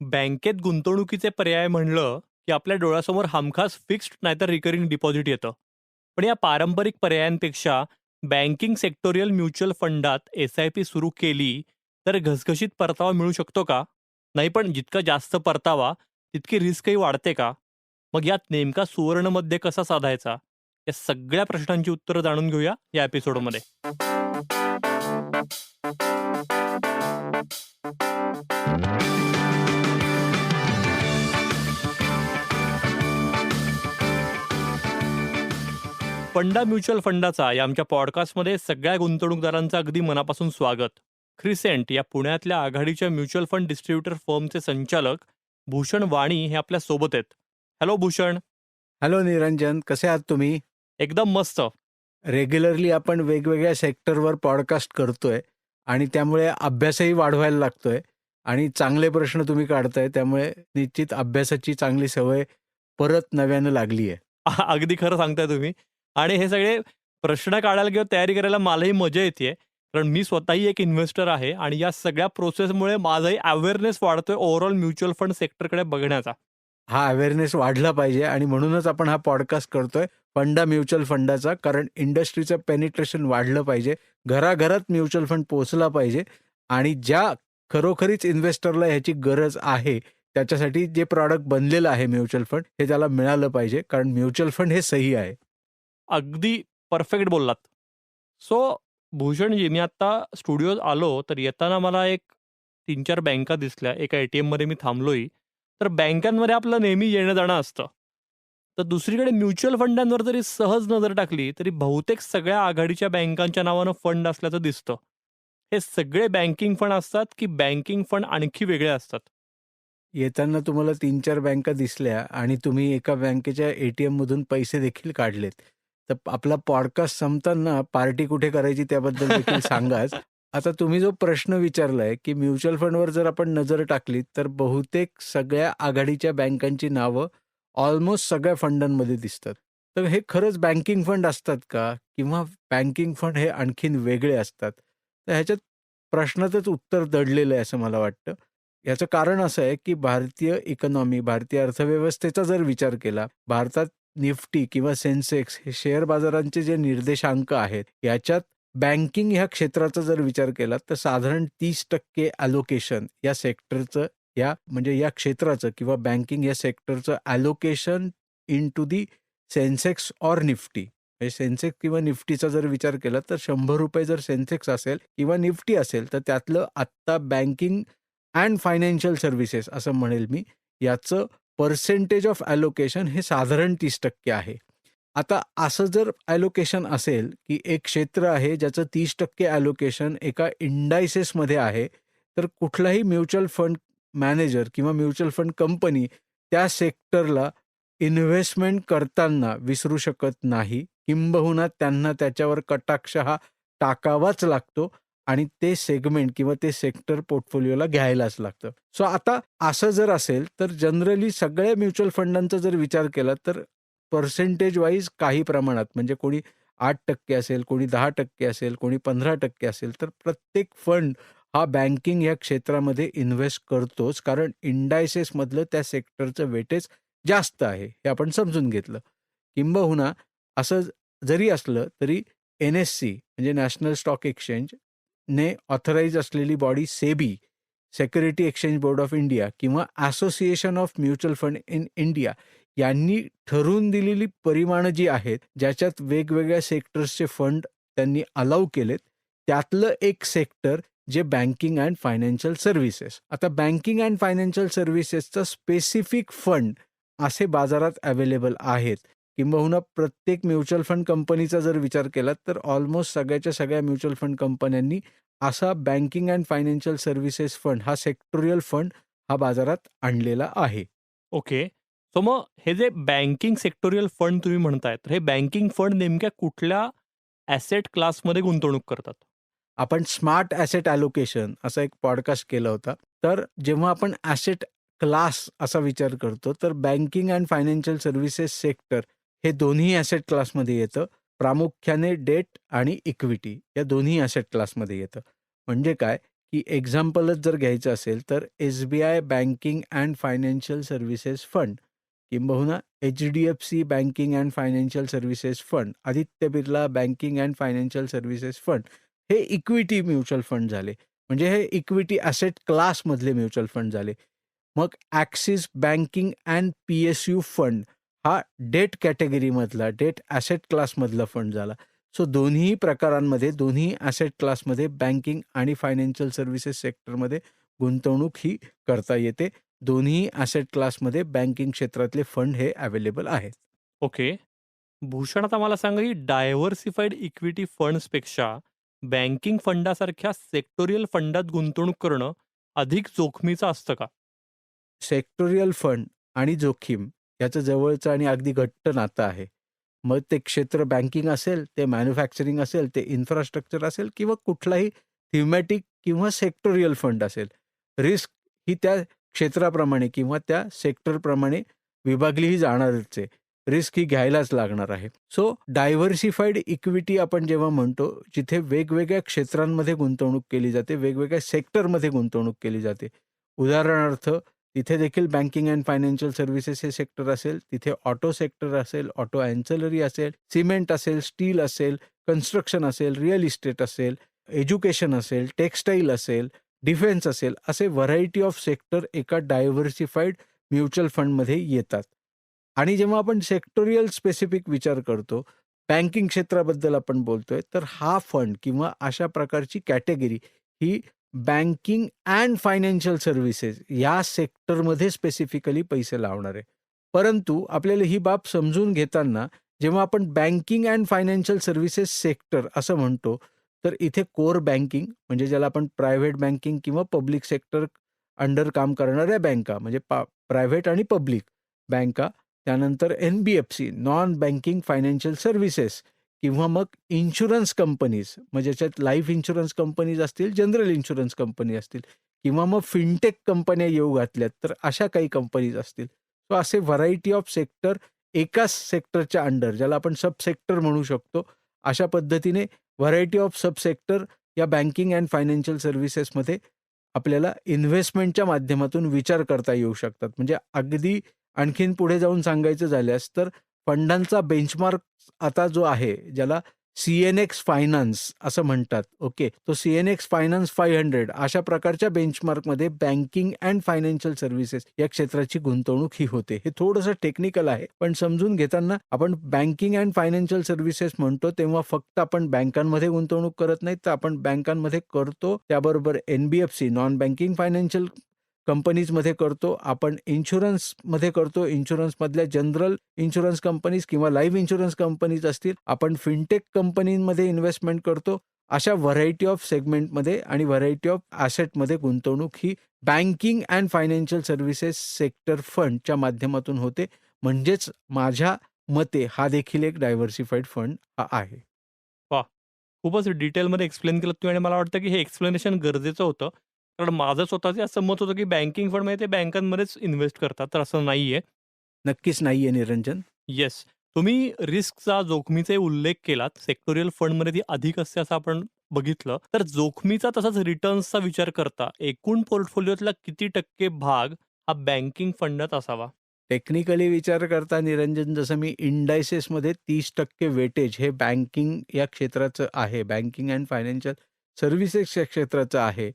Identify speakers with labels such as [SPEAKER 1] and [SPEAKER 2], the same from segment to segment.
[SPEAKER 1] बँकेत गुंतवणुकीचे पर्याय म्हणलं, की आपल्या डोळ्यासमोर हमखास फिक्स्ड नाहीतर रिकरिंग डिपॉझिट येतं. पण या पारंपरिक पर्यायांपेक्षा बँकिंग सेक्टोरियल म्युच्युअल फंडात एस-आय-पी सुरू केली, तर घसघशीत परतावा मिळू शकतो का? नाही पण जितका जास्त परतावा, तितकी रिस्कही वाढते का? मग यात नेमका सुवर्णमध्ये कसा साधायचा? या सगळ्या प्रश्नांची उत्तरं जाणून घेऊया या एपिसोडमध्ये. फंडा म्युच्युअल फंडाचा या आमच्या पॉडकास्टमध्ये सगळ्या गुंतवणूकदारांचं अगदी मनापासून स्वागत. क्रिसेंट या पुण्यातल्या आघाडीच्या म्युच्युअल फंड डिस्ट्रीब्युटर फर्मचे संचालक भूषण वाणी हे आपल्यासोबत आहेत. हॅलो भूषण.
[SPEAKER 2] हॅलो निरंजन, कसे आहात तुम्ही?
[SPEAKER 1] एकदम मस्त.
[SPEAKER 2] रेग्युलरली आपण वेगवेगळ्या सेक्टरवर पॉडकास्ट करतोय आणि त्यामुळे अभ्यासही वाढवायला लागतोय आणि चांगले प्रश्न तुम्ही काढताय त्यामुळे निश्चित अभ्यासाची चांगली सवय परत नव्यानं लागली आहे.
[SPEAKER 1] अगदी खरं सांगताय तुम्ही आणि हे सगळे प्रश्न काढायला किंवा तयारी करायला मलाही मजा येतेय. कारण मी स्वतःही एक इन्व्हेस्टर आहे आणि या सगळ्या प्रोसेसमुळे माझाही अवेअरनेस वाढतोय ओव्हरऑल म्युच्युअल फंड सेक्टरकडे बघण्याचा.
[SPEAKER 2] हा अवेअरनेस वाढला पाहिजे आणि म्हणूनच आपण हा पॉडकास्ट करतोय फंडा म्युच्युअल फंडाचा कारण इंडस्ट्रीचं पेनिट्रेशन वाढलं पाहिजे. घराघरात म्युच्युअल फंड पोहोचला पाहिजे आणि ज्या खरोखरीच इन्व्हेस्टरला ह्याची गरज आहे, त्याच्यासाठी जे प्रॉडक्ट बनलेलं आहे म्युच्युअल फंड हे त्याला मिळालं पाहिजे कारण म्युच्युअल फंड हे सही आहे.
[SPEAKER 1] अगदी परफेक्ट बोललात. सो भूषणजी मी आत्ता स्टुडिओत आलो तर येताना मला एक 3-4 बँका दिसल्या. एका ए टी एममध्ये मी थांबलोय. तर बँकांमध्ये आपलं नेहमी येणं-जाणं असतं. तर दुसरीकडे म्युच्युअल फंडांवर जरी सहज नजर टाकली तरी बहुतेक सगळ्या आघाडीच्या बँकांच्या नावानं फंड असल्याचं दिसतं. हे सगळे बँकिंग फंड असतात की बँकिंग फंड आणखी वेगळे असतात?
[SPEAKER 2] येताना तुम्हाला 3-4 बँका दिसल्या आणि तुम्ही एका बँकेच्या एटीएममधून पैसे देखील काढलेत. तर आपला पॉडकास्ट संपताना पार्टी कुठे करायची त्याबद्दल देखील सांगाच. आता तुम्ही जो प्रश्न विचारलाय, की म्युच्युअल फंडवर जर आपण नजर टाकली तर बहुतेक सगळ्या आघाडीच्या बँकांची नावं ऑलमोस्ट सगळ्या फंडांमध्ये दिसतात. तर हे खरंच बँकिंग फंड असतात का? किंवा बँकिंग फंड हे आणखीन वेगळे असतात? तर ह्याच्यात प्रश्नातच उत्तर दडलेलं आहे असं मला वाटतं. याचं कारण असं आहे, की भारतीय इकॉनॉमी, भारतीय अर्थव्यवस्थेचा जर विचार केला, भारतात निफ्टी किंवा सेन्सेक्स हे शेअर बाजारांचे जे निर्देशांक आहेत, याच्यात बँकिंग ह्या क्षेत्राचा जर विचार केला तर साधारण 30% अलोकेशन या सेक्टरचं या म्हणजे या क्षेत्राचं किंवा बँकिंग या सेक्टरचं allocation to the Sensex or Nifty. म्हणजे सेन्सेक्स किंवा निफ्टीचा जर विचार केला तर ₹100 जर सेन्सेक्स असेल किंवा निफ्टी असेल तर त्यातलं आत्ता बँकिंग अँड फायनान्शियल सर्व्हिसेस असं म्हणेल मी, याचं पर्सेंटेज ऑफ ॲलोकेशन हे साधारण 30% आहे. आता असं जर ॲलोकेशन असेल, की एक क्षेत्र आहे ज्याचं तीस टक्के ॲलोकेशन एका इंडायसेसमध्ये आहे, तर कुठलाही म्युच्युअल फंड मॅनेजर किंवा म्युच्युअल फंड कंपनी त्या सेक्टरला इन्व्हेस्टमेंट करताना विसरू शकत नाही. किंबहुना त्यांना त्याच्यावर कटाक्ष हा टाकावाच लागतो आणि ते सेगमेंट किंवा ते सेक्टर पोर्टफोलिओला घ्यायलाच लागतं. सो आता असं जर असेल तर जनरली सगळ्या म्युच्युअल फंडांचा जर विचार केला तर पर्सेंटेज वाईज काही प्रमाणात म्हणजे कोणी आठ टक्के असेल, कोणी 10% असेल, कोणी 15% असेल, तर प्रत्येक फंड हा बँकिंग या क्षेत्रामध्ये इन्व्हेस्ट करतोच. कारण इंडायसेसमधलं त्या सेक्टरचं वेटेज जास्त आहे, हे आपण समजून घेतलं. किंबहुना असं जरी असलं तरी एन-एस-सी म्हणजे नॅशनल स्टॉक एक्सचेंज ने ऑथराइज असलेली body SEBI, security exchange board of India किंवा association of mutual fund in India यांनी ठरवून दिलेली परिमाणं जी आहेत, ज्याच्यात वेगवेगळ्या सेक्टर्सचे फंड त्यांनी अलाऊ केलेत, त्यातलं एक सेक्टर जे बँकिंग अँड फायनान्शियल सर्व्हिसेस. आता बँकिंग अँड फायनान्शियल सर्व्हिसेसचा स्पेसिफिक फंड असे बाजारात अवेलेबल आहेत. किंबहुना प्रत्येक म्युच्युअल फंड कंपनीचा जर विचार केला तर ऑलमोस्ट सगळ्याच्या सगळ्या म्युच्युअल फंड कंपन्यांनी असा banking and financial services fund हा सेक्टोरियल फंड हा बाजारात आणलेला आहे.
[SPEAKER 1] ओके. सो मग हे जे बँकिंग सेक्टोरियल फंड तुम्ही म्हणताय, तर हे बँकिंग फंड नेमक्या कुठल्या ॲसेट क्लासमध्ये गुंतवणूक करतात?
[SPEAKER 2] आपण स्मार्ट ॲसेट अलोकेशन असा एक पॉडकास्ट केला होता. तर जेव्हा आपण ॲसेट क्लास असा विचार करतो, तर banking and financial services sector हे दोन्ही ॲसेट क्लासमध्ये येतं. प्रामुख्याने डेट आणि इक्विटी या दोन्ही ॲसेट क्लासमध्ये येतं. म्हणजे काय, की एक्झाम्पलच जर घ्यायचं असेल तर SBI banking and financial services fund किंबहुना HDFC banking and financial services fund, Aditya Birla banking and financial services fund हे इक्विटी म्युच्युअल फंड झाले. म्हणजे हे इक्विटी ॲसेट क्लासमधले म्युच्युअल फंड झाले. मग Axis banking and PSU fund हा debt कॅटेगरीमधला, डेट ॲसेट क्लासमधला फंड झाला. सो दोन्ही प्रकारांमध्ये, दोन्ही ॲसेट क्लासमध्ये बँकिंग आणि फायनान्शियल सर्व्हिसेस सेक्टरमध्ये गुंतवणूक ही करता येते. दोन्ही ॲसेट क्लासमध्ये बँकिंग क्षेत्रातले फंड हे अवेलेबल आहेत.
[SPEAKER 1] ओके. भूषण आता मला सांगा, की डायव्हर्सिफाईड इक्विटी फंड्सपेक्षा बँकिंग फंडासारख्या सेक्टोरियल फंडात गुंतवणूक करणं अधिक जोखमीचं असतं का?
[SPEAKER 2] सेक्टोरियल फंड आणि जोखीम याचं जवळचं आणि अगदी घट्ट नातं आहे. मग ते क्षेत्र बँकिंग असेल, ते मॅन्युफॅक्चरिंग असेल, ते इन्फ्रास्ट्रक्चर असेल किंवा कुठलाही थीमॅटिक किंवा सेक्टोरियल फंड असेल. रिस्क ही त्या क्षेत्राप्रमाणे किंवा त्या सेक्टरप्रमाणे विभागलीही जाणारच आहे. रिस्क ही घ्यायलाच लागणार आहे. सो डायव्हर्सिफाईड इक्विटी आपण जेव्हा म्हणतो, जिथे वेगवेगळ्या क्षेत्रांमध्ये गुंतवणूक केली जाते, वेगवेगळ्या सेक्टरमध्ये गुंतवणूक केली जाते. उदाहरणार्थ तिथे देखील बँकिंग अँड फायनान्शियल सर्व्हिसेस हे सेक्टर असेल, तिथे ऑटो सेक्टर असेल, ऑटो ॲन्सिलरी असेल, सिमेंट असेल, स्टील असेल, कन्स्ट्रक्शन असेल, रिअल इस्टेट असेल, एज्युकेशन असेल, टेक्सटाईल असेल, डिफेन्स असेल, असे व्हरायटी ऑफ सेक्टर एका डायव्हर्सिफाईड म्युच्युअल फंडमध्ये येतात. आणि जेव्हा आपण सेक्टोरियल स्पेसिफिक विचार करतो, बँकिंग क्षेत्राबद्दल आपण बोलतोय, तर हा फंड किंवा अशा प्रकारची कॅटेगरी ही बँकिंग अँड फायनान्शियल सर्व्हिसेस या सेक्टरमध्ये स्पेसिफिकली पैसे लावणार आहे. परंतु आपल्याला ही बाब समजून घेताना जेव्हा आपण banking and financial services sector असं म्हणतो, तर इथे कोर बँकिंग म्हणजे ज्याला आपण प्रायव्हेट बँकिंग किंवा पब्लिक सेक्टर अंडर काम करणाऱ्या बँका म्हणजे पा प्रायव्हेट आणि पब्लिक बँका, त्यानंतर NBFC non banking financial services किंवा मग इन्शुरन्स कंपनीज म्हणजे ज्याच्यात लाईफ इन्शुरन्स कंपनीज असतील, जनरल इन्शुरन्स कंपनी असतील किंवा मग फिनटेक कंपन्या येऊ घातल्यात, तर अशा काही कंपनीज असतील. सो असे व्हरायटी ऑफ सेक्टर एकाच सेक्टरच्या अंडर ज्याला आपण सब सेक्टर म्हणू शकतो. अशा पद्धतीने व्हरायटी ऑफ सब सेक्टर या बँकिंग अँड फायनान्शियल सर्व्हिसेसमध्ये आपल्याला इन्व्हेस्टमेंटच्या माध्यमातून विचार करता येऊ शकतात. म्हणजे अगदी आणखीन पुढे जाऊन सांगायचं झाल्यास तर फंडांचा बेंचमार्क आता जो आहे, ज्याला सी-एन-एक्स फायनान्स असं म्हणतात. ओके. तो सी-एन-एक्स फायनान्स 500 अशा प्रकारच्या बेंचमार्कमध्ये बँकिंग अँड फायनान्शियल सर्व्हिसेस या क्षेत्राची गुंतवणूक ही होते. हे थोडंसं टेक्निकल आहे, पण समजून घेताना आपण बँकिंग अँड फायनान्शियल सर्व्हिसेस म्हणतो, तेव्हा फक्त आपण बँकांमध्ये गुंतवणूक करत नाही, तर आपण बँकांमध्ये करतो. त्याबरोबर एन-बी-एफ-सी नॉन बँकिंग फायनान्शियल कंपनीजमध्ये करतो. आपण इन्शुरन्समध्ये करतो. इन्शुरन्समधल्या जनरल इन्शुरन्स कंपनीज किंवा लाईफ इन्शुरन्स कंपनीज असतील. आपण फिनटेक कंपनीमध्ये इन्व्हेस्टमेंट करतो. अशा व्हरायटी ऑफ सेगमेंटमध्ये आणि व्हरायटी ऑफ ॲसेटमध्ये गुंतवणूक ही banking and financial services sector फंडच्या माध्यमातून होते. म्हणजेच माझ्या मते हा देखील एक डायव्हर्सिफाईड फंड हा आहे.
[SPEAKER 1] वा खूपच डिटेलमध्ये एक्सप्लेन केलं तुम्ही आणि मला वाटतं, की हे एक्सप्लेनेशन गरजेचं होतं. कारण माझं स्वतःचं असं मत होतं, की बँकिंग फंड म्हणजे ते बँकांमध्येच इन्व्हेस्ट करतात, तर असं नाहीये.
[SPEAKER 2] नक्कीच नाहीये निरंजन.
[SPEAKER 1] येस. तुम्ही रिस्कचा, जोखमीचा उल्लेख केलात. सेक्टोरियल फंडमध्ये ती अधिक असते असं आपण बघितलं. तर जोखमीचा तसाच रिटर्न्सचा विचार करता एकूण पोर्टफोलिओतला किती टक्के भाग हा बँकिंग फंडात असावा?
[SPEAKER 2] टेक्निकली विचार करता निरंजन जसं मी इंडायसेसमध्ये 30% वेटेज हे बँकिंग या क्षेत्राचं आहे. बँकिंग अँड फायनान्शियल सर्व्हिसेस या क्षेत्राचं आहे.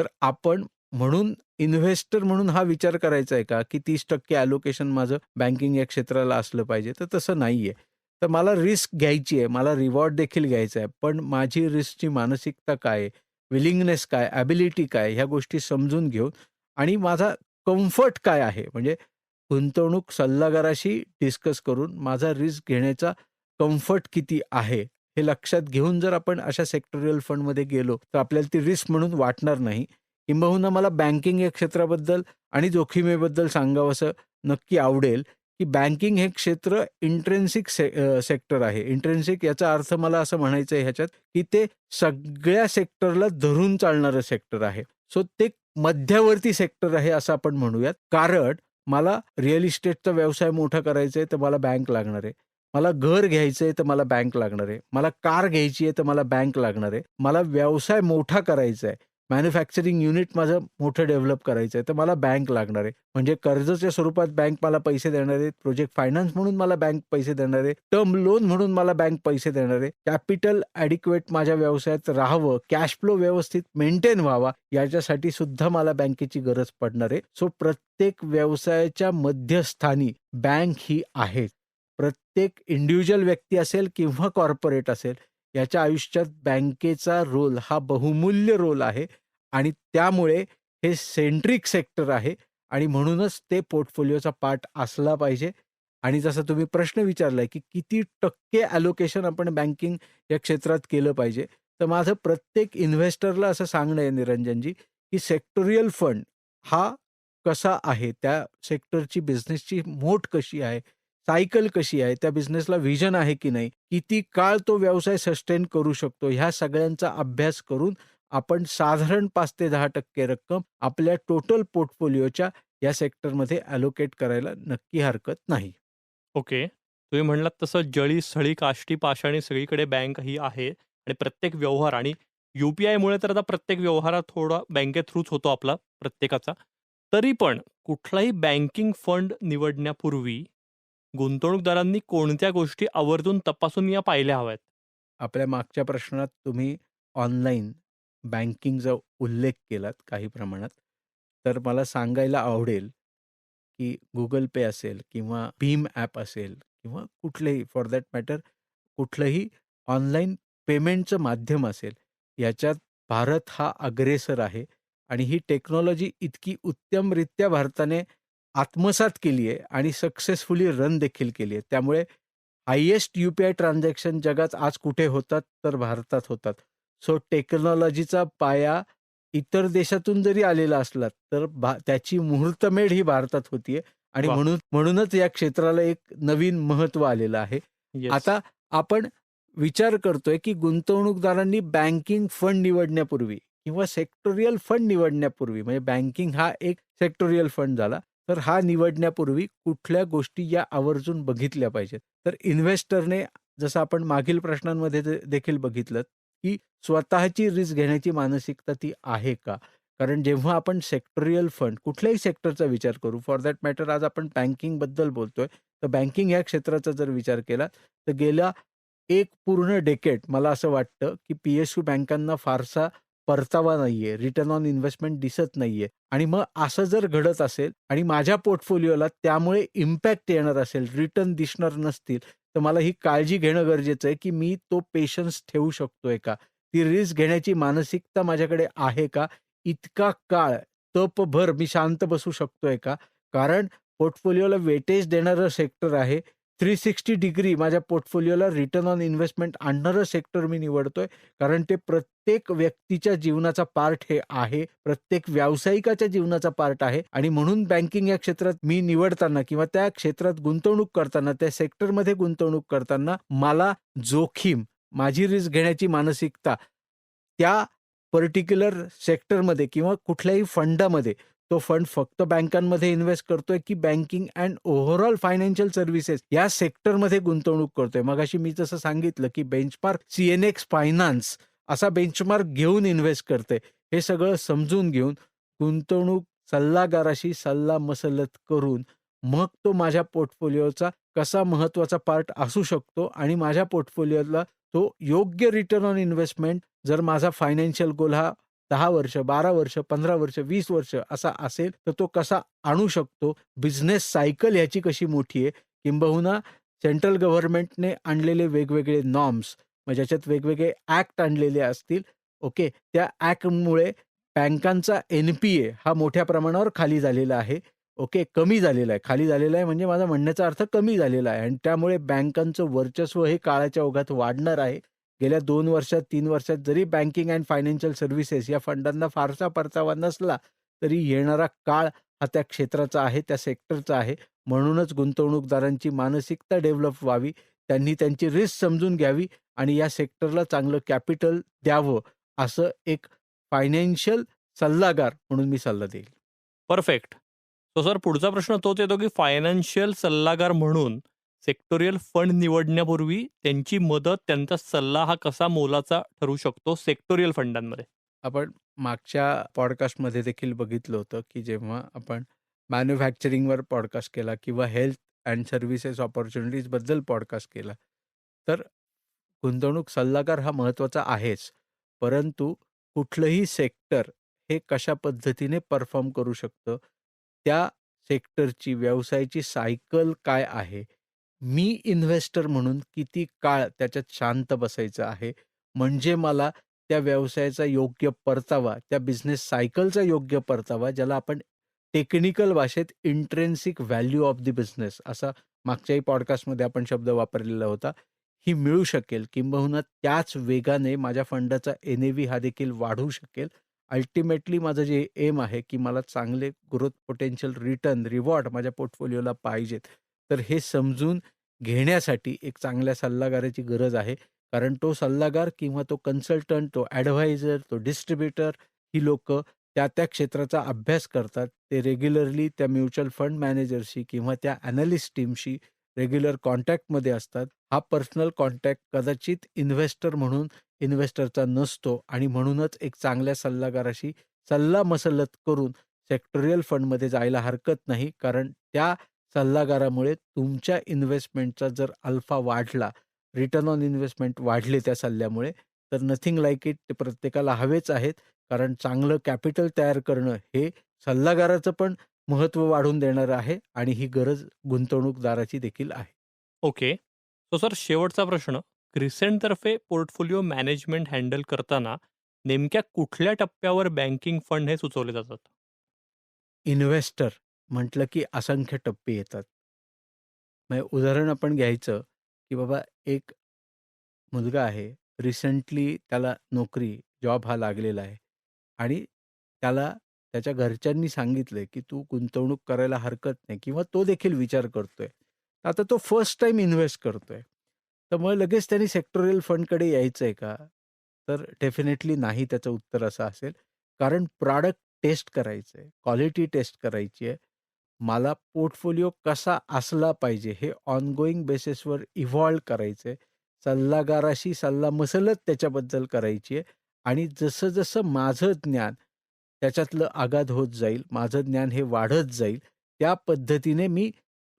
[SPEAKER 2] तर आपण म्हणून इन्व्हेस्टर म्हणून हा विचार करायचा आहे का, की 30% ॲलोकेशन माझं बँकिंग या क्षेत्राला असलं पाहिजे, तर तसं नाहीये. तर मला रिस्क घ्यायची आहे, मला रिवॉर्ड देखील घ्यायचा आहे. पण माझी रिस्कची मानसिकता काय? विलिंगनेस काय, ॲबिलिटी काय, ह्या गोष्टी समजून घेऊन आणि माझा कम्फर्ट काय आहे, म्हणजे गुंतवणूक सल्लागाराशी डिस्कस करून माझा रिस्क घेण्याचा कम्फर्ट किती आहे, हे लक्षात घेऊन जर आपण अशा सेक्टोरियल फंडमध्ये गेलो, तर आपल्याला ती रिस्क म्हणून वाटणार नाही. किंबहुना मला बँकिंग या क्षेत्राबद्दल आणि जोखमीबद्दल सांगावंसं नक्की आवडेल, की बँकिंग हे क्षेत्र इंट्रेन्सिक से सेक्टर आहे. इंट्रेन्सिक याचा अर्थ मला असं म्हणायचं आहे ह्याच्यात, की ते सगळ्या सेक्टरला धरून चालणारं सेक्टर आहे. सो ते मध्यवर्ती सेक्टर आहे असं आपण म्हणूयात. कारण मला रिअल इस्टेटचा व्यवसाय मोठा करायचा आहे, तर मला बँक लागणार आहे. मला घर घ्यायचं आहे, तर मला बँक लागणार आहे. मला कार घ्यायची आहे, तर मला बँक लागणार आहे. मला व्यवसाय मोठा करायचा आहे. मॅन्युफॅक्चरिंग युनिट माझं मोठं डेव्हलप करायचं आहे. तर मला बँक लागणार आहे. म्हणजे कर्जच्या स्वरूपात बँक मला पैसे देणार आहे प्रोजेक्ट फायनान्स म्हणून मला बँक पैसे देणार आहे. टर्म लोन म्हणून मला बँक पैसे देणार आहे. कॅपिटल ॲडिक्वेट माझ्या व्यवसायात राहावं. कॅश फ्लो व्यवस्थित मेंटेन व्हावा. याच्यासाठी सुद्धा मला बँकेची गरज पडणार आहे. सो प्रत्येक व्यवसायाच्या मध्यस्थानी बँक ही आहे. प्रत्येक इंडिव्हिज्युअल व्यक्ती असेल किंवा कॉर्पोरेट असेल याच्या आयुष्यात बँकेचा रोल हा बहुमूल्य रोल आहे आणि त्यामुळे हे सेंट्रिक सेक्टर आहे आणि म्हणूनच ते पोर्टफोलिओचा पार्ट असला पाहिजे. आणि जसं तुम्ही प्रश्न विचारलाय की किती टक्के ॲलोकेशन आपण बँकिंग या क्षेत्रात केलं पाहिजे तर माझं प्रत्येक इन्व्हेस्टरला असं सांगणं आहे निरंजनजी की सेक्टोरियल फंड हा कसा आहे? त्या सेक्टरची बिझनेसची मोठ कशी आहे? सायकल कशी आहे त्या बिझनेसला व्हिजन आहे की नाही किती काळ तो व्यवसाय सस्टेन करू शकतो ह्या सगळ्यांचा अभ्यास करून आपण साधारण पाच ते दहा टक्के रक्कम आपल्या टोटल पोर्टफोलिओच्या या सेक्टरमध्ये अलोकेट करायला नक्की हरकत नाही.
[SPEAKER 1] ओके. तुम्ही म्हणलात तसं जळी सळी काष्टी पाषाणी सगळीकडे बँक ही आहे आणि प्रत्येक व्यवहार आणि यू पी तर आता प्रत्येक व्यवहारात थोडा बँके थ्रूच होतो आपला प्रत्येकाचा. तरी पण कुठलाही बँकिंग फंड निवडण्यापूर्वी गुंतवणूकदारांनी कोणत्या गोष्टी आवर्जून तपासून या पाहिल्या हव्यात?
[SPEAKER 2] आपल्या मागच्या प्रश्नात तुम्ही ऑनलाईन बँकिंगचा उल्लेख केलात काही प्रमाणात. तर मला सांगायला आवडेल की गुगल पे असेल किंवा भीम ॲप असेल किंवा कुठलेही फॉर दॅट मॅटर कुठलंही ऑनलाईन पेमेंटचं माध्यम असेल याच्यात भारत हा अग्रेसर आहे आणि ही टेक्नॉलॉजी इतकी उत्तमरित्या भारताने आत्मसात केली आहे आणि सक्सेसफुली रन देखील केली आहे. त्यामुळे highest U P I transaction जगात आज कुठे होतात तर भारतात होतात. सो टेक्नॉलॉजीचा पाया इतर देशातून जरी आलेला असला तर भा त्याची मुहूर्तमेढ ही भारतात होतीये आणि. म्हणून म्हणूनच या क्षेत्राला एक नवीन महत्त्व आलेलं आहे.
[SPEAKER 1] Yes.
[SPEAKER 2] आता आपण विचार करतोय की गुंतवणूकदारांनी बँकिंग फंड निवडण्यापूर्वी किंवा सेक्टोरियल फंड निवडण्यापूर्वी म्हणजे बँकिंग हा एक सेक्टोरियल फंड झाला. तर हा निवडण्यापूर्वी कुठल्या गोष्टी या आवर्जून बघितल्या पाहिजेत? तर इन्व्हेस्टरने जसं आपण मागील प्रश्नांमध्ये दे- देखील बघितलं की स्वतःची रिस्क घेण्याची मानसिकता ती आहे का? कारण जेव्हा आपण सेक्टोरियल फंड कुठल्याही सेक्टरचा विचार करू फॉर दॅट मॅटर आज आपण बँकिंगबद्दल बोलतोय तर बँकिंग या क्षेत्राचा जर विचार केला तर गेल्या एक पूर्ण डेकेट मला असं वाटतं की पी एस यू बँकांना फारसा परतावा नाहीये रिटर्न ऑन इन्व्हेस्टमेंट दिसत नाहीये. आणि मग असं जर घडत असेल आणि माझ्या पोर्टफोलिओला त्यामुळे इम्पॅक्ट येणार असेल रिटर्न दिसणार नसतील तर मला ही काळजी घेणं गरजेचं आहे की मी तो पेशन्स ठेवू शकतोय का? ती रिस्क घेण्याची मानसिकता माझ्याकडे आहे का? इतका काळ तपभर मी शांत बसू शकतोय का? कारण पोर्टफोलिओला वेटेज देणारं सेक्टर आहे. थ्री सिक्स्टी डिग्री माझ्या पोर्टफोलिओला रिटर्न ऑन इन्व्हेस्टमेंट आणणारं सेक्टर मी निवडतोय. कारण ते प्रत्येक व्यक्तीच्या जीवनाचा पार्ट हे आहे. प्रत्येक व्यावसायिकाच्या जीवनाचा पार्ट आहे. आणि म्हणून बँकिंग या क्षेत्रात मी निवडताना किंवा त्या क्षेत्रात गुंतवणूक करताना त्या सेक्टरमध्ये गुंतवणूक करताना मला जोखीम माझी रिस्क घेण्याची मानसिकता त्या पर्टिक्युलर सेक्टरमध्ये किंवा कुठल्याही फंडामध्ये तो फंड फक्त बँकांमध्ये इन्व्हेस्ट करतोय की banking and overall financial services या सेक्टरमध्ये गुंतवणूक करतोय? मगाशी मी जसं सांगितलं की benchmark C N X finance असा बेंचमार्क घेऊन इन्व्हेस्ट करते हे सगळं समजून घेऊन गुंतवणूक सल्लागाराशी सल्ला मसलत करून मग तो माझ्या पोर्टफोलिओचा कसा महत्त्वाचा पार्ट असू शकतो आणि माझ्या पोर्टफोलिओला तो योग्य रिटर्न ऑन इन्व्हेस्टमेंट जर माझा फायनान्शियल गोल हा दहा वर्ष बारा वर्ष पंधरा वर्ष वीस वर्ष असा असेल तर तो कसा आणू शकतो? बिझनेस सायकल ह्याची कशी मोठी आहे? किंबहुना सेंट्रल गव्हर्नमेंटने आणलेले वेगवेगळे नॉर्म्स मग ज्याच्यात वेगवेगळे ॲक्ट आणलेले असतील ओके? त्या ॲक्टमुळे बँकांचा एन पी ए हा मोठ्या प्रमाणावर खाली झालेला आहे ओके? कमी झालेला आहे. खाली झालेला आहे म्हणजे माझा म्हणण्याचा अर्थ कमी झालेला आहे. आणि त्यामुळे बँकांचं वर्चस्व हे काळाच्या ओघात वाढणार आहे. गेल्या दोन वर्षात तीन वर्षात जरी बँकिंग अँड फायनान्शियल सर्व्हिसेस या फंडांना फारसा परतावा नसला तरी येणारा काळ हा त्या क्षेत्राचा आहे त्या सेक्टरचा आहे. म्हणूनच गुंतवणूकदारांची मानसिकता डेव्हलप व्हावी त्यांनी त्यांची रिस्क समजून घ्यावी आणि या सेक्टरला चांगलं कॅपिटल द्यावं असं एक फायनान्शियल सल्लागार म्हणून मी सल्ला देईल.
[SPEAKER 1] परफेक्ट सो सर पुढचा प्रश्न तोच येतो की फायनान्शियल सल्लागार म्हणून सेक्टोरियल फंड निवडण्यापूर्वी त्यांची मदत त्यांचा सल्ला हा कसा मोलाचा ठरू शकतो सेक्टोरियल फंडांमध्ये
[SPEAKER 2] आपण मागच्या पॉडकास्टमध्ये देखील बघितलं होतं, की जेव्हा आपण मॅन्युफॅक्चरिंगवर पॉडकास्ट केला किंवा हेल्थ अँड सर्व्हिसेस ऑपॉर्च्युनिटीजबद्दल पॉडकास्ट केला. तर गुंतवणूक सल्लागार हा महत्त्वाचा आहेच. परंतु कुठलंही सेक्टर हे कशा पद्धतीने परफॉर्म करू शकतं, त्या सेक्टरची व्यवसायाची सायकल काय आहे? मी इन्व्हेस्टर म्हणून किती काळ त्याच्यात शांत बसायचं आहे, म्हणजे मला त्या व्यवसायाचा योग्य परतावा, त्या बिझनेस सायकलचा योग्य परतावा, ज्याला आपण टेक्निकल भाषेत intrinsic value of the business असा मागच्याही पॉडकास्टमध्ये आपण शब्द वापरलेला होता. ही मिळू शकेल किंबहुना त्याच वेगाने माझ्या फंडाचा एन-ए-व्ही हा देखील वाढू शकेल. अल्टिमेटली माझं जे एम आहे, की मला चांगले ग्रोथ पोटेन्शियल रिटर्न, रिवॉर्ड माझ्या पोर्टफोलिओला पाहिजेत. तर हे समजून घेण्यासाठी एक चांगल्या सल्लागाराची गरज आहे. कारण तो सल्लागार किंवा तो कन्सल्टंट, तो ॲडव्हायझर, तो डिस्ट्रीब्युटर ही लोक त्या-त्या क्षेत्राचा अभ्यास करतात. ते रेग्युलरली त्या म्युच्युअल फंड मॅनेजरशी किंवा त्या ॲनालिस्ट टीमशी रेग्युलर कॉन्टॅक्टमध्ये असतात. हा पर्सनल कॉन्टॅक्ट कदाचित इन्व्हेस्टर म्हणून इन्व्हेस्टरचा नसतो आणि म्हणूनच एक चांगल्या सल्लागाराशी सल्लामसलत करून सेक्टोरियल फंडमध्ये जायला हरकत नाही. कारण त्या सल्लागारामुळे तुमच्या इन्व्हेस्टमेंटचा जर अल्फा वाढला, रिटर्न ऑन इन्व्हेस्टमेंट वाढले त्या सल्ल्यामुळे, तर नथिंग लाइक इट ते प्रत्येकाला हवेच आहेत. कारण चांगलं कॅपिटल तयार करणं हे सल्लागाराचं पण महत्त्व वाढवून देणारं आहे आणि ही गरज गुंतवणूकदाराची देखील आहे.
[SPEAKER 1] ओके. सो सर शेवटचा प्रश्न. क्रिसेंटतर्फे पोर्टफोलिओ मॅनेजमेंट हँडल करताना नेमक्या कुठल्या टप्प्यावर बँकिंग फंड हे सुचवले जातात?
[SPEAKER 2] इन्व्हेस्टर म्हटलं की असंख्य टप्पे येतात. म्हणजे उदाहरण आपण घ्यायचं, की बाबा एक मुलगा आहे. रिसेंटली त्याला नोकरी, जॉब हा लागलेला आहे आणि त्याला त्याच्या घरच्यांनी सांगितलंय, की तू गुंतवणूक करायला हरकत नाही किंवा तो देखील विचार करतोय. आता तो फर्स्ट टाईम इन्व्हेस्ट करतोय. तर मग लगेच त्यांनी सेक्टोरियल फंडकडे यायचंय का? तर डेफिनेटली नाही त्याचं उत्तर असं असेल. कारण प्रॉडक्ट टेस्ट करायचंय, क्वालिटी टेस्ट करायची आहे. मला पोर्टफोलिओ कसा असला पाहिजे हे ऑनगोइंग बेसिसवर इव्हॉल्व करायचंय. सल्लागाराशी सल्लामसलत त्याच्याबद्दल करायची आहे आणि जसं-जसं माझं ज्ञान त्याच्यातलं आगाध होत जाईल, माझं ज्ञान हे वाढत जाईल, त्या पद्धतीने मी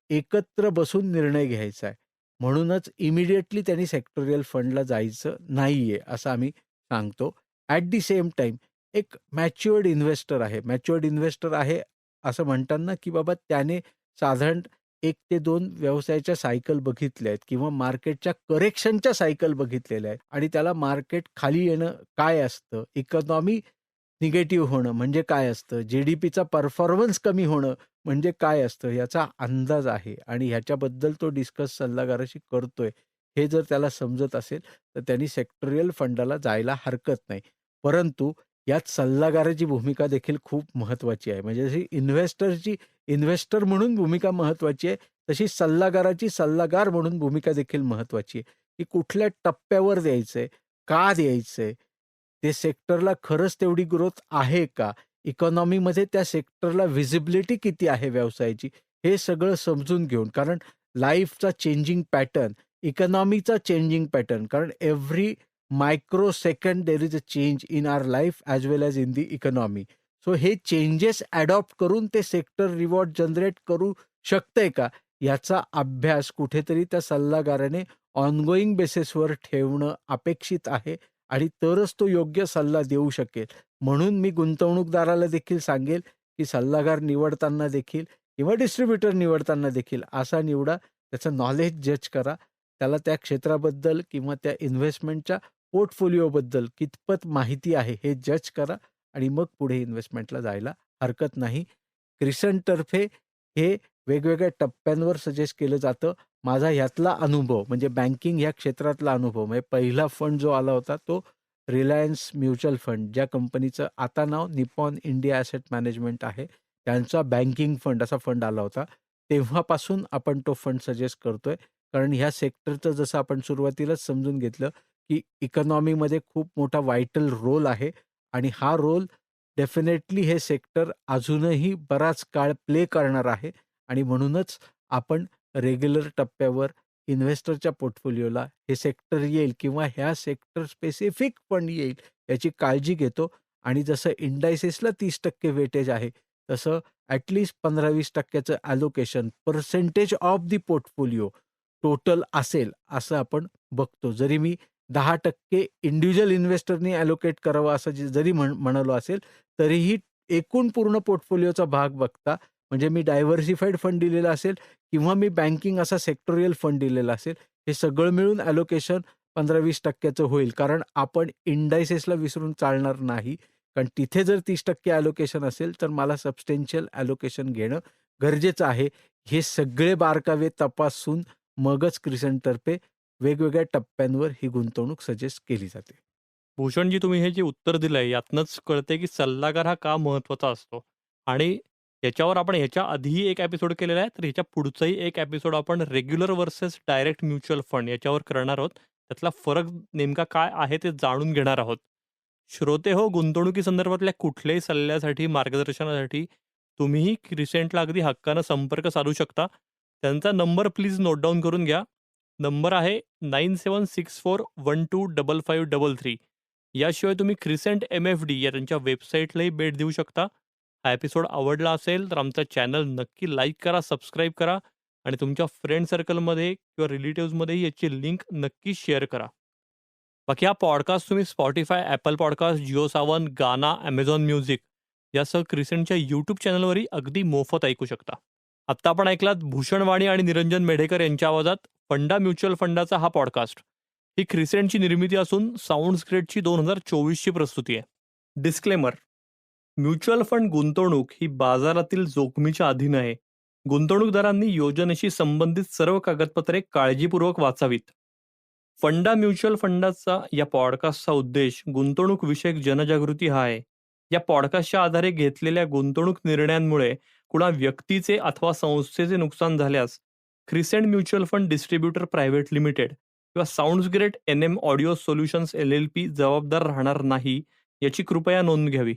[SPEAKER 2] एकत्र बसून निर्णय घ्यायचा आहे. म्हणूनच इमिडिएटली त्यांनी सेक्टोरियल फंडला जायचं नाहीये, असं आम्ही सांगतो. ॲट द सेम टाईम एक मॅच्युअर्ड इन्व्हेस्टर आहे. मॅच्युअर्ड इन्व्हेस्टर आहे असं म्हणताना, की बाबा त्याने साधारण 1 ते 2 व्यवसायाच्या सायकल बघितल्या आहेत किंवा मार्केटच्या करेक्शनच्या सायकल बघितलेल्या आहेत आणि त्याला मार्केट खाली येणं काय असतं, इकॉनॉमी निगेटिव्ह होणं म्हणजे काय असतं, जी-डी-पीचा परफॉर्मन्स कमी होणं म्हणजे काय असतं, याचा अंदाज आहे आणि ह्याच्याबद्दल तो डिस्कस सल्लागाराशी करतोय. हे जर त्याला समजत असेल, तर त्यांनी सेक्टोरियल फंडाला जायला हरकत नाही. परंतु यात सल्लागाराची भूमिका देखील खूप महत्त्वाची आहे. म्हणजे जशी इन्व्हेस्टरची इन्व्हेस्टर म्हणून भूमिका महत्त्वाची आहे, तशी सल्लागाराची सल्लागार म्हणून भूमिका देखील महत्त्वाची आहे, की कुठल्या टप्प्यावर द्यायचंय, का द्यायचंय, ते सेक्टरला खरंच तेवढी ग्रोथ आहे का? इकॉनॉमीमध्ये त्या सेक्टरला व्हिजिबिलिटी किती आहे व्यवसायाची? हे सगळं समजून घेऊन कारण लाईफचा चेंजिंग पॅटर्न, इकॉनॉमीचा चेंजिंग पॅटर्न कारण every micro second there is a change in our life as well as in the economy. So हे चेंजेस अडॉप्ट करून ते सेक्टर रिवॉर्ड जनरेट करू शकतंय का? याचा अभ्यास कुठेतरी त्या सल्लागाराने ऑनगोईंग बेसिसवर ठेवणं अपेक्षित आहे आणि तरच तो योग्य सल्ला देऊ शकेल. म्हणून मी गुंतवणूकदाराला देखील सांगेल, की सल्लागार निवडताना देखील किंवा डिस्ट्रीब्युटर निवडताना देखील असा निवडा, त्याचं नॉलेज जज करा. त्याला त्या क्षेत्राबद्दल किंवा त्या इन्व्हेस्टमेंटच्या पोर्टफोलिओबद्दल कितपत माहिती आहे हे जज करा आणि मग पुढे इन्व्हेस्टमेंटला जायला हरकत नाही. क्रिसनतर्फे हे वेगवेगळ्या टप्प्यांवर सजेस्ट केलं जातं. माझा ह्यातला अनुभव म्हणजे बँकिंग ह्या क्षेत्रातला अनुभव म्हणजे पहिला फंड जो आला होता तो रिलायन्स म्युच्युअल फंड ज्या कंपनीचं आता नाव निपॉन इंडिया ॲसेट मॅनेजमेंट आहे. त्यांचा बँकिंग फंड असा फंड आला होता. तेव्हापासून आपण तो फंड सजेस्ट करतोय. कारण ह्या सेक्टरचं जसं आपण सुरुवातीलाच समजून घेतलं, की इकॉनॉमीमध्ये खूप मोठा वायटल रोल आहे. आणि हा रोल डेफिनेटली हे सेक्टर अजूनही बराच काळ प्ले करणार आहे. आणि म्हणूनच आपण रेग्युलर टप्प्यावर इन्व्हेस्टरच्या पोर्टफोलिओला हे सेक्टर येईल किंवा ह्या सेक्टर स्पेसिफिक फंड येईल याची काळजी घेतो. आणि जसं इंडायसेसला 30% वेटेज आहे, तसं ॲटलिस्ट पंधरा वीस टक्क्याचं allocation percentage of the portfolio total असेल, असं आपण बघतो. जरी मी 10% इंडिव्हिज्युअल इन्व्हेस्टरनी ॲलोकेट करावं असं जरी म्हण म्हणालो असेल, तरीही एकूण पूर्ण पोर्टफोलिओचा भाग बघता म्हणजे मी डायव्हर्सिफाईड फंड दिलेला असेल किंवा मी बँकिंग असा सेक्टोरियल फंड दिलेला असेल, हे सगळं मिळून ॲलोकेशन 15-20% होईल. कारण आपण इंडायसेसला विसरून चालणार नाही. कारण तिथे जर 30% ॲलोकेशन असेल, तर मला सबस्टेन्शियल ॲलोकेशन घेणं गरजेचं आहे. हे सगळे बारकावे तपासून मगच क्रिसंटतर्फे वेगवेगळ्या टप्प्यांवर ही गुंतवणूक सजेस्ट केली जाते.
[SPEAKER 1] भूषणजी तुम्ही हे जे उत्तर दिलंय यातनंच कळते की सल्लागार हा का महत्त्वाचा असतो आणि याच्यावर आपण ह्याच्या आधीही एक एपिसोड केलेला आहे, तर ह्याच्या पुढचाही एक एपिसोड आपण regular versus direct mutual fund याच्यावर करणार आहोत. त्यातला फरक नेमका काय आहे ते जाणून घेणार आहोत. श्रोते हो, गुंतवणुकीसंदर्भातल्या कुठल्याही सल्ल्यासाठी, मार्गदर्शनासाठी तुम्हीही रिसेंटला अगदी हक्कानं संपर्क साधू शकता. त्यांचा नंबर प्लीज नोट डाऊन करून घ्या. नंबर आहे 9764125533 याशिवाय तुम्ही क्रिसेंट एम-एफ-डी या त्यांच्या वेबसाईटलाही भेट देऊ शकता. हा एपिसोड आवडला असेल, तर आमचा चॅनल नक्की लाईक करा, सबस्क्राईब करा आणि तुमच्या फ्रेंड सर्कलमध्ये किंवा रिलेटिव्हजमध्येही याची लिंक नक्की शेअर करा. बाकी हा पॉडकास्ट तुम्ही Spotify Apple podcast Jio Saavn, Gaana, Amazon music यासह क्रिसेंटच्या यूट्यूब चॅनलवरही अगदी मोफत ऐकू शकता. आत्ता आपण ऐकलात भूषण वाणी आणि निरंजन मेढेकर यांच्या आवाजात फंडा म्युच्युअल फंडाचा हा पॉडकास्ट. ही क्रिसेंटची निर्मिती असून साउंड्स ग्रेडची 2024 ची प्रस्तुती आहे. डिस्क्लेमर म्युच्युअल फंड गुंतवणूक ही बाजारातील जोखमीच्या अधीन आहे. गुंतवणूकदारांनी योजनेशी संबंधित सर्व कागदपत्रे काळजीपूर्वक वाचावीत. फंडा म्युच्युअल फंडाचा या पॉडकास्टचा उद्देश गुंतवणूक विषयक जनजागृती हा आहे. या पॉडकास्टच्या आधारे घेतलेल्या गुंतवणूक निर्णयांमुळे कुणा व्यक्तीचे अथवा संस्थेचे नुकसान झाल्यास Crescent mutual fund distributor private limited किंवा sounds great NM audio solutions LLP जबाबदार राहणार नाही, याची कृपया नोंद घ्यावी.